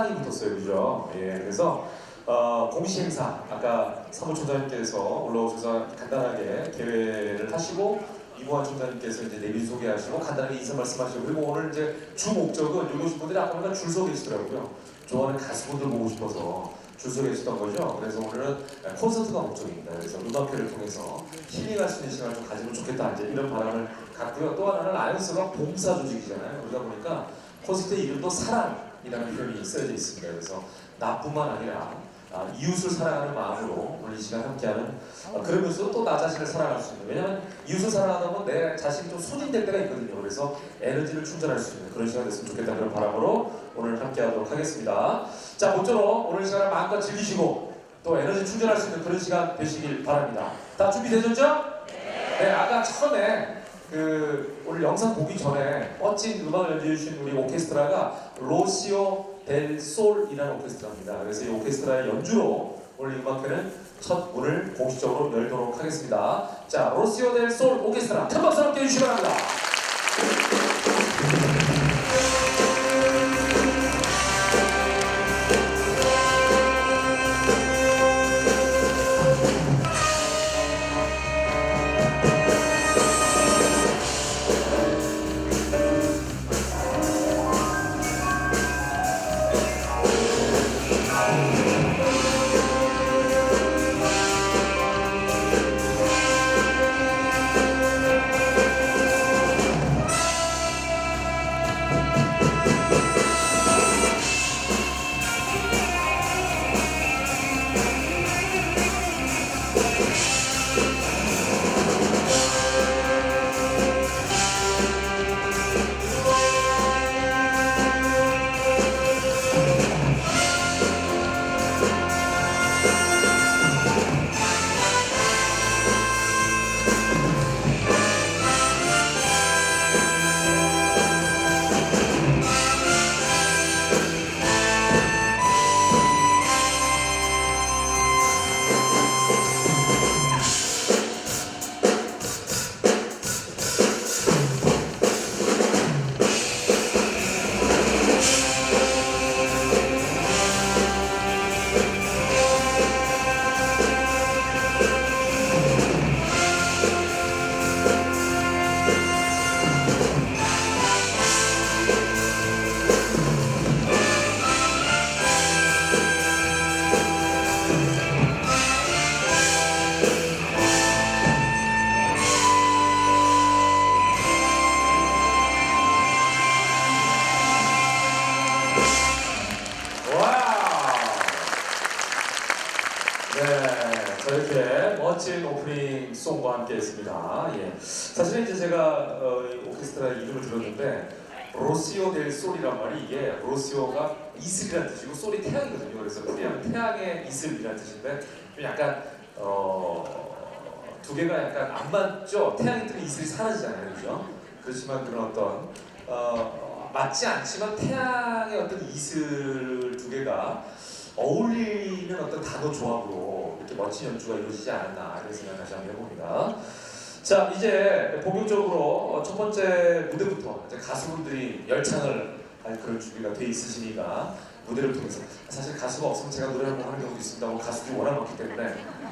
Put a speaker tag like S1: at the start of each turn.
S1: 사랑이 붙었어요, 그죠? 예, 그래서 어, 공시 행사 아까 사무총장님께서 올라오셔서 간단하게 개회를 하시고 이모환 총장님께서 이제 내빈 소개하시고 간단하게 인사 말씀하시고 그리고 오늘 이제 주 목적은 오신 분들이 아까 보니까 줄 서 계시더라고요. 좋아하는 가수분들 보고 싶어서 줄 서 계시던 거죠. 그래서 오늘은 콘서트가 목적입니다. 그래서 음악회를 통해서 힐링할 수 있는 시간을 좀 가지면 좋겠다 이제 이런 바람을 갖고요. 또 하나는 아이언스가 봉사 조직이잖아요. 그러다 보니까 콘서트 이름도 사랑 이라는 표현이 쓰여져 있습니다. 그래서 나뿐만 아니라 아, 이웃을 사랑하는 마음으로 이 시간 함께하는 아, 그러면서 또 나 자신을 사랑할 수 있는 왜냐하면 이웃을 사랑하다 보면 내 자신이 좀 소진될 때가 있거든요. 그래서 에너지를 충전할 수 있는 그런 시간 됐으면 좋겠다 그런 바람으로 오늘 함께하도록 하겠습니다. 자 모쪼록 오늘 시간을 마음껏 즐기시고 또 에너지 충전할 수 있는 그런 시간 되시길 바랍니다. 다 준비되셨죠? 네, 아까 처음에 그 오늘 영상 보기 전에 멋진 음악을 연주해 주신 우리 오케스트라가 로시오 델 솔이라는 오케스트라입니다. 그래서 이 오케스트라의 연주로 오늘 이 음악회는 첫 문을 공식적으로 열도록 하겠습니다. 자, 로시오 델 솔 오케스트라 큰 박수 함께 해주시기 바랍니다. 이렇게 멋진 오프닝 송과 함께 했습니다. 예. 사실 이제 제가 어, 이 오케스트라 이름을 들었는데 로시오 델 솔이란 말이 이게 로시오가 이슬이라는 뜻이고 솔이 태양이거든요. 그래서 태양, 태양의 이슬이라는 뜻인데 좀 약간 어, 두 개가 약간 안 맞죠? 태양이 뜨면 이슬이 사라지잖아요. 그죠? 그렇지만 그런 어떤 어, 맞지 않지만 태양의 어떤 이슬 두 개가 어울리는 어떤 단어 조합으로 이렇게 멋진 연주가 이루어지지 않았나 이런 생각 다시 한번 해봅니다. 자 이제 본격적으로 첫 번째 무대부터 이제 가수분들이 열창을 할 그런 준비가 돼 있으시니까 무대를 통해서 사실 가수가 없으면 제가 노래 한번 하는 경우도 있습니다. 가수들이 워낙 많기 때문에